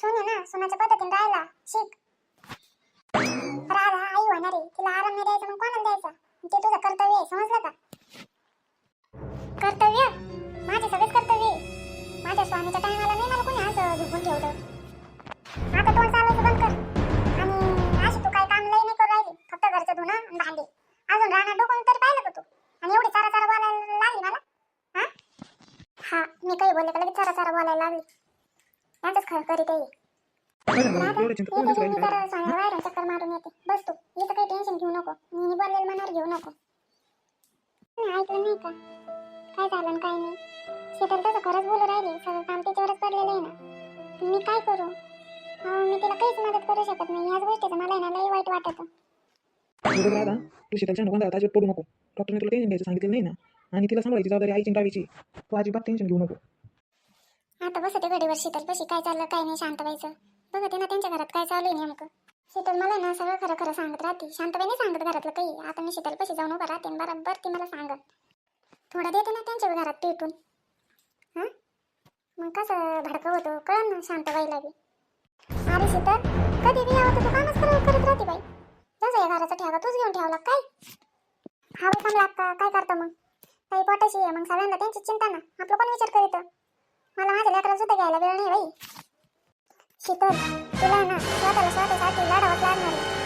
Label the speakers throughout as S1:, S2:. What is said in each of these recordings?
S1: सोने ना सोनाच्या पद्धतीने राहायला शिक. राधा आई होणार आहे तिला आराम नाही द्यायचा मग कोणाला द्यायचा? ते तुझं कर्तव्य आहे समजलं का? कर्तव्य? माझे सगळेच कर्तव्य आहे. माझ्या स्वामीच्या टायमाला नाही मला कोणी असं झुकून ठेवलं आता तोंड चालवायचं बंद कर. आणि अशी तू काय काम लई नाही करू राहिली. फक्त घरचं धुणं आणि भांडे. अजून राहणार डोकून तरी पाहिलं का तू? आणि एवढी चारा चारा बोलायला लागली मला? हा? मी काही बोलले का लगेच चारा चारा बोलायला लागली? यांचंच खरं करीत
S2: एवढं चिंता राहिली?
S1: बाहेर चक्कर मारून येते. बस तू इथं काही टेन्शन घेऊ नको. मी बोललेलं मनावर घेऊ नको. नाही, ऐकलं नाही का? काय झालं आणि काय नाही? शीतल तसं खरंच बोलू राहिली सगळं काम तिच्यावरच पडलेलं आहे ना. मी काय करू? अहो, मी तिला काहीच मदत करू शकत नाही. याच गोष्टीचं मला आहे ना लई वाईट वाटत.
S2: राधा तू शीतलच्या गोंधळात अजिबात पडू नको. डॉक्टरने तुला टेन्शन घ्यायचं सांगितलं नाही ना? आणि तिला सांभाळायची जबाबदारी आईची टाळायची तू अजिबात टेन्शन घेऊ नको.
S1: आता बसते घडीवर शीतल पशी काय चाललं काय नाही शांत व्हायचं. बघते ना त्यांच्या घरात काय चालू आहे नेमकं. शीतल मला ना सगळं खरं खरं सांगत राहते. शांतबाई नाही सांगत घरातलं काही. आता मी शीतल पशी जाऊन उभं राहते आणि बरोबर ती मला सांगत थोडं देते ना त्यांच्या घरात पेटून. हां? मग कसं भडकं होतो कळ ना शांतबाईला बी. अरे शीतल कधी बी यावं तू कामच करत करत राहते बाई. जसं या घराचा ठेवा तूच घेऊन ठेवला काय? हा बी कमला अक्का काय करतं मग? काही पोटाशी आहे मग सगळ्यांना त्यांची चिंता ना. आपलं कोण विचार करीत? मला माझ्या लेकराला सुद्धा घ्यायला वेळ नाही बाई. शीतल तुला ना स्वतःला स्वतःसाठी लढावंच लागणार आहे.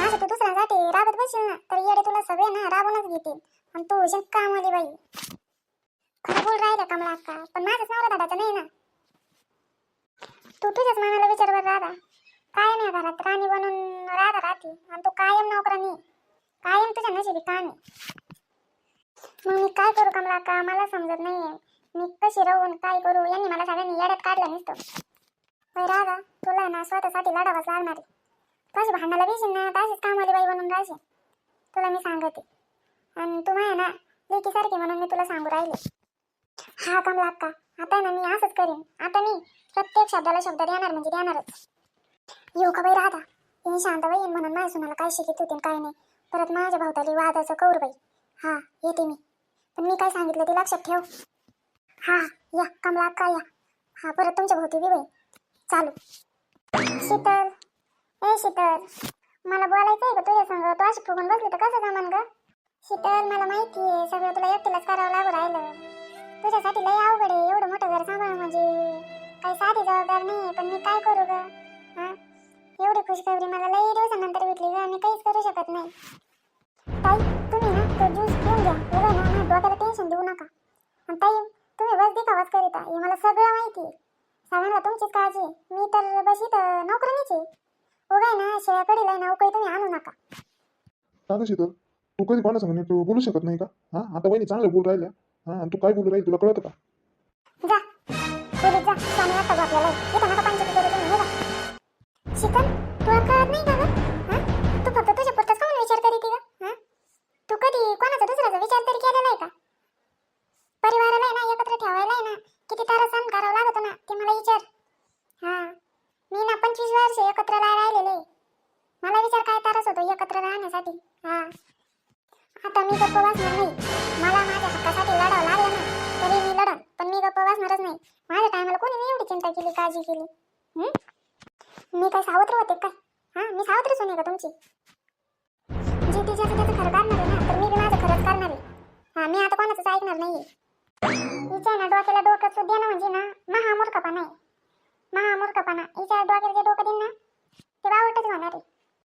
S1: आणि तू दुसऱ्यांसाठी राबत बसशील ना तर येडे तुला सगळे ना राबूनच घेतील. आणि तू होशील कामवाली बाई. खरं बोल राहिला कमला अक्का पण माझंच नवरा धाडाचा नाही ना. तू तुझ्याच मनाला विचार बर राधा. कायम या घरात राणी बनून राधा राहते. आणि तू कायम नोकरानी. कायम तुझ्या नशिबी काम. मग मी काय करू कमला का मला समजत नाहीये. मी कशी राहून काय करू? यांनी मला सगळ्यांनी येड्यात काढलं नुसतं. होय राधा तुला ना स्वतःसाठी लढावाच लागणार आहे. तशी भांडायला बेशील ना? तशीच कामाली बाई बनून राहशील. तुला मी सांगते. आणि तू माझ्या ना लेकीसारखी म्हणून मी तुला सांगू राहिले. हा कमला अक्का आता ना मी असंच करीन. आता मी प्रत्येक शब्दाला शब्द देणार म्हणजे देणारच. येऊ का बाई राधा? हे शांत बाई म्हणून माझ्या सुनाला काय शिकत होते काय नाही. परत माझ्या भावताली वादाचं कौर बाई. हा येते मी. पण मी काय सांगितलं ते लक्षात ठेव. हा या कमला अक्का या? हा परत तुमच्या भोवती बी बाई. चालू. शीतल. ए शीतल. मला बोलायचं आहे का तुझ्या संग? तू अशी फुगून बसली तर कसं जमान ग? शीतल मला माहिती आहे सगळं तुला एकटीलाच करावं लागू राहिलं. तुझ्यासाठी लय अवघड आहे एवढं मोठं घर सांभाळ म्हणजे. काही साधी जबाबदार नाही पण मी काय करू ग? हा? एवढी खुशखबरी मला लई दिवसानंतर भेटली ग मी काहीच करू शकत नाही. ताई तुम्ही ना तो ज्यूस घेऊन घ्या. बघा ना माझ्या डोक्याला टेन्शन देऊ नका. आणि ताई तुम्ही बस दिखावाच करीता हे मला सगळं माहिती आहे. सगळ्यांना तुमचीच काळजी आहे. मी तर बस इथं नोकरीच आहे. उगाय ना शेळ्याकडे लय ना उकळी तुम्ही आणू नका.
S3: का ग शीतल? तू कधी कोणा सांग तू बोलू शकत नाही का? हा? आता वहिनी चांगलं बोल राहिल्या. हा? आणि तू काय बोलू राहील? तुला कळतं का?
S1: जा. खोलीत जा. स्वामी आता आपल्याला नका वर्ष एकत्र रा- राहिलेले मला विचार काय तारस होतो एकत्र राहण्यासाठी? हा. आता मी गप्प बसणार नाही. मला माझ्या हक्कासाठी लढावं लागलं ना तरी मी लढन पण मी गप्प बसणारच नाही. माझ्या टायमाला कोणी नाही एवढी चिंता केली काळजी केली. मी काय सावत्र होते काय? हा मी सावत्रच होणे का तुमची? जे तिच्याचं त्याचं खरं करणार आहे ना तर मी बी माझं खरंच करणार आहे. हा मी आता कोणाचंच ऐकणार नाही विचार ना डोक्याला डोकं सुद्धा देणं म्हणजे ना महामूर्खपणा आहे. महामूर्खपणा हिच्या डोक्याला जे डोकं देईन ना ते बावटच होणार आहे.